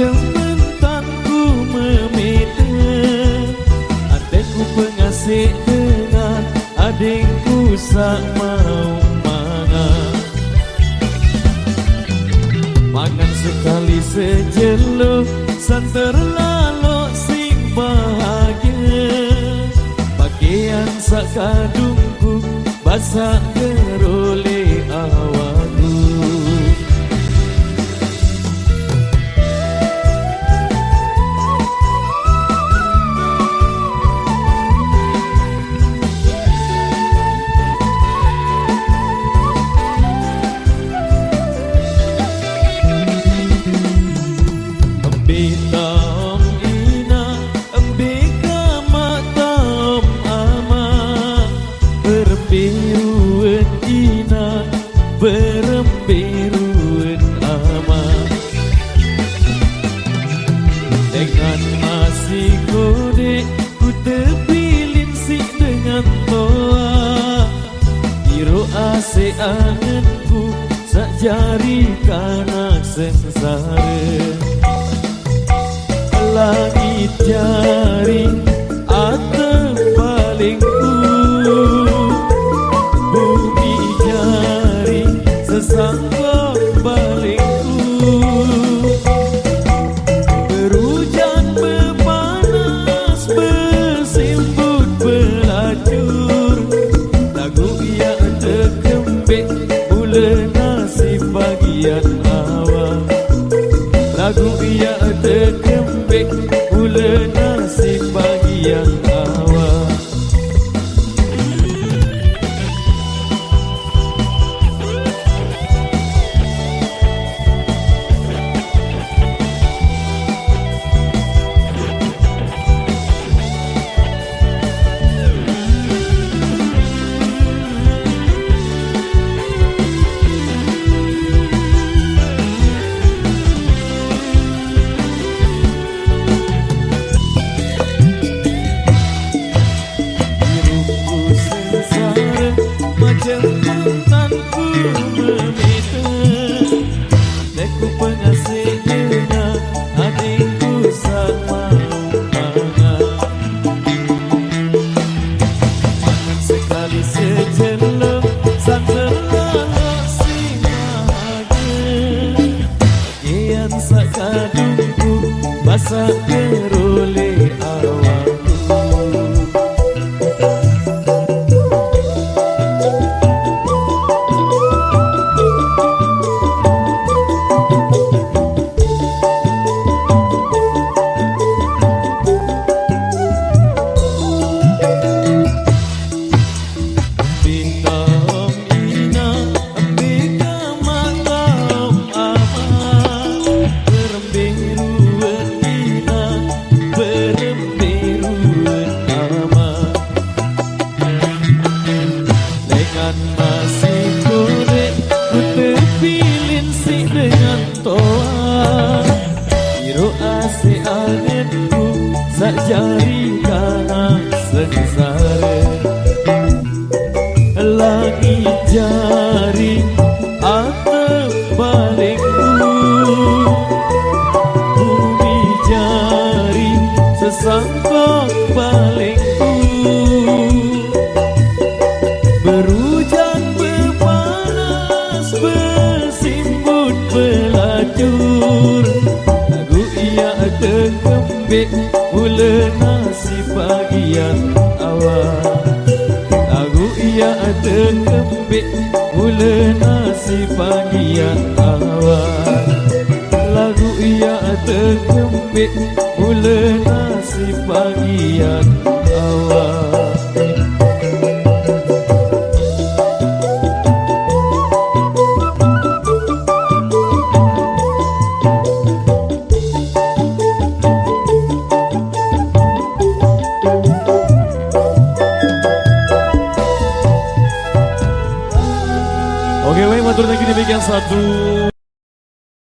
Cementanku memete Adekku pengasih dengan Adekku sak mau mangan Mangan sekali sejeluh San terlalu sing bahagia. Pakaian sak kadungku Basah keroleh awal sengsara langit jari lagu ia terkembik mula basah jari kanan sengsara. Langit jari atau balikku. Bumi jari sesangkok balikku. Berujan berpanas bersimbut belacur lagu ia terkembik mula nasib bagian awal Lagu ia terkembik Mula nasib bagian awal Lagu ia terkembik Mula nasib bagian awal matur thank you demikian satu